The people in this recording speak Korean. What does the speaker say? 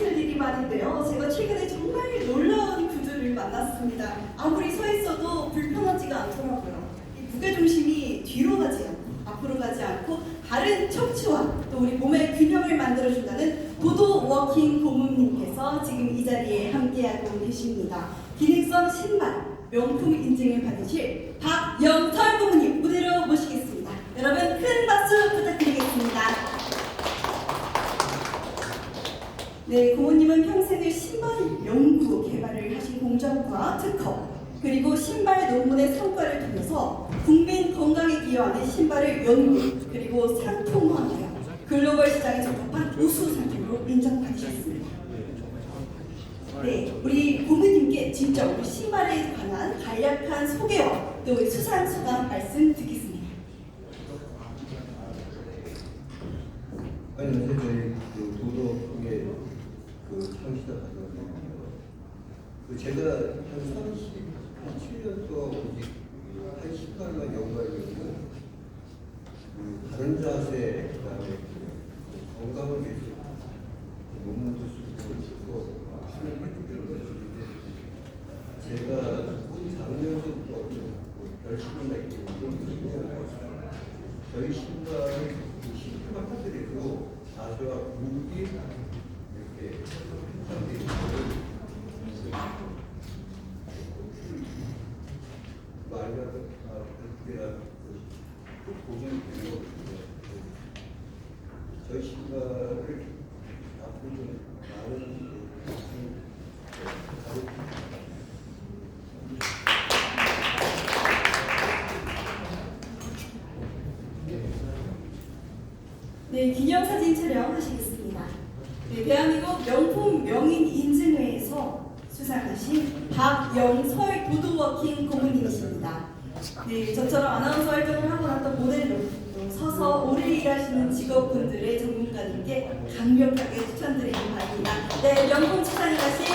있을 일이 많은데요. 제가 최근에 정말 놀라운 구두를 만났습니다. 아무리 서 있어도 불편하지가 않더라고요. 이 무게 중심이 뒤로 가지 않고 앞으로 가지 않고 바른 척추와 또 우리 몸의 균형을 만들어준다는 보도 워킹 고문님께서 지금 이 자리에 함께하고 계십니다. 기능성 신발 명품 인증을 받으실 박영철 고문님 무대로 모시겠습니다. 여러분 큰 박수 부탁드리겠습니다. 네, 고모님은 평생을 신발 연구 개발을 하신 공정과 특허 그리고 신발 논문의 성과를 통해서 국민 건강에 기여하는 신발을 연구 그리고 상품화하여 글로벌 시장에 적합한 우수 상품으로 인정받으셨습니다. 네, 우리 고모님께 직접 우리 신발에 관한 간략한 소개와 또 수상 소감 말씀 듣겠습니다. 아니 근데 저희 그 도덕의 그 가정입니다. 그 제가 한 37년 동안 오직 한 18만 연구하고 그 바른 자세 그 다음에 그 건강을 위해서 논문도 쓰고 있고 하는 것들인데 제가 작년부터 그 맺게 된 저희 신발을 신발 파트리로 자세와 무기 이렇게 상대 많은 가족 네, 기념사진 촬영하시겠습니다. 네, 대한민국 명품 명인 인증회에서 수상하신 박영설 부드워킹 고문님이십니다. 네, 저처럼 아나운서 활동을 하고 났던 모델로 서서 오래 일하시는 직업분들의 전문가님께 강력하게 추천드리는 바입니다. 네, 명품 추천이라시